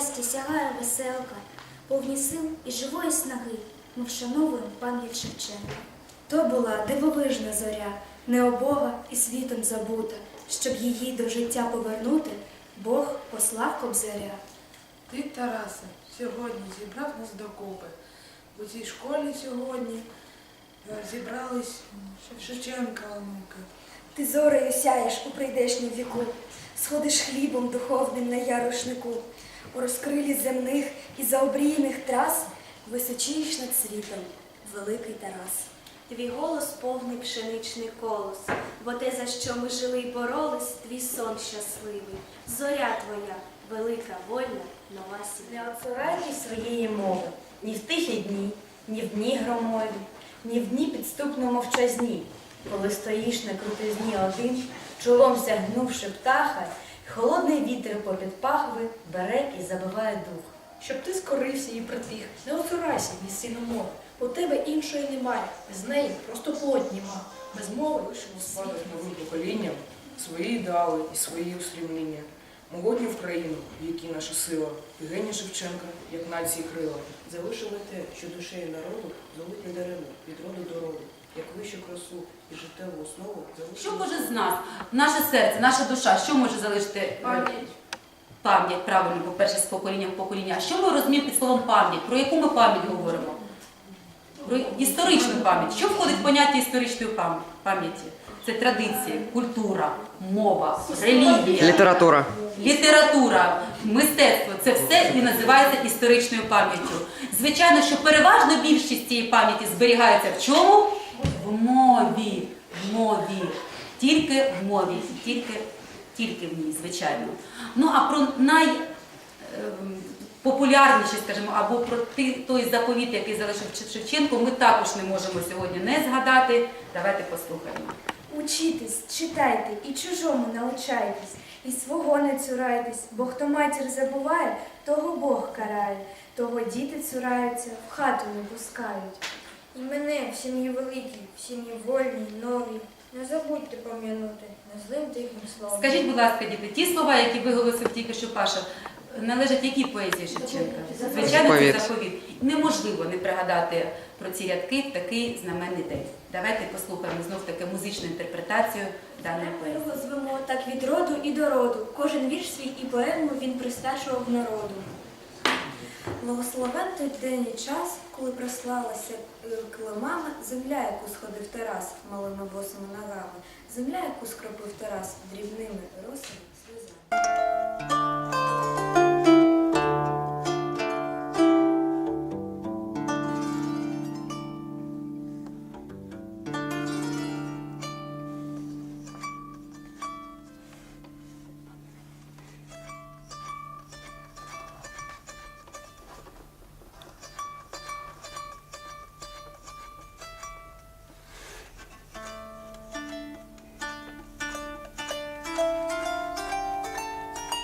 радості сягає веселка, повні сил і живої снаги. Ми вшановуємо пам'ять Шевченка. То була дивовижна зоря, необога і світом забута. Щоб її до життя повернути, Бог послав кобзаря. Ти, Тарасе, сьогодні зібрав нас докупи. У цій школі сьогодні е, зібрались Шевченка онуки. Ти зорею сяєш у прийдешнім віку, сходиш хлібом духовним на ярушнику, у розкрилі земних і заобрійних трас височієш над світом, великий Тарас. Твій голос повний пшеничний колос, бо те, за що ми жили й боролись, твій сон щасливий, зоря твоя, велика, вольна, нова сім'я. Не оцурайтесь своєї мови ні в тихі дні, ні в дні громові, ні в дні підступно мовчазні. Коли стоїш на крутизні один, чолом сягнувши птаха, холодний вітер попід пахви бере і забиває дух. Щоб ти скорився і притих, не оцурайся, мій сину мови. У тебе іншої немає, без неї просто плоть нема. Без мови лишимо світ. новим поколінням свої ідеали і свої устремління. Могутню Україну, в якій наша сила, і геній Шевченка, як нації крила. Залишили те, що душею народу зовуть не даремно, від роду до роду, як вищу красу і життєву основу. Що може з нас, наше серце, наша душа, що може залишити е, Пам'ять. пам'ять правильно, по-перше, з покоління в покоління? А що ми розуміємо під словом пам'ять? Про яку ми пам'ять говоримо? Про історичну пам'ять. Що входить в поняття історичної пам'яті? Це традиція, культура, мова, релігія, Література. література, мистецтво це все і називається історичною пам'яттю. Звичайно, що переважно більшість цієї пам'яті зберігається в чому? В мові. В мові. Тільки в мові, тільки, тільки в ній, звичайно. Ну а про най ем, скажімо, або про той заповіт, який залишив Шевченко, ми також не можемо сьогодні не згадати. Давайте послухаємо. Учітесь, читайте і чужому навчайтесь, і свого не цурайтесь, бо хто матір забуває, того Бог карає, того діти цураються, в хату не пускають. Мене в сім'ї великій, в сім'ї вольній, новій. Не забудьте пом'янути не злим тихим словом. Скажіть, будь ласка, діти, ті слова, які виголосив тільки що Паша, належать якій поезії Шевченка? Звичайно, це Заповіт. Неможливо не пригадати про ці рядки в такий знаменний день. Давайте послухаємо знов таки музичну інтерпретацію даної поезії. Його звемо так від роду і до роду. Кожен вірш свій і поему він присвячував народу. Благословен той день і час, коли прослалася килимами, земля, яку сходив Тарас малими босими ногами, земля, яку скропив Тарас дрібними росами сльозами.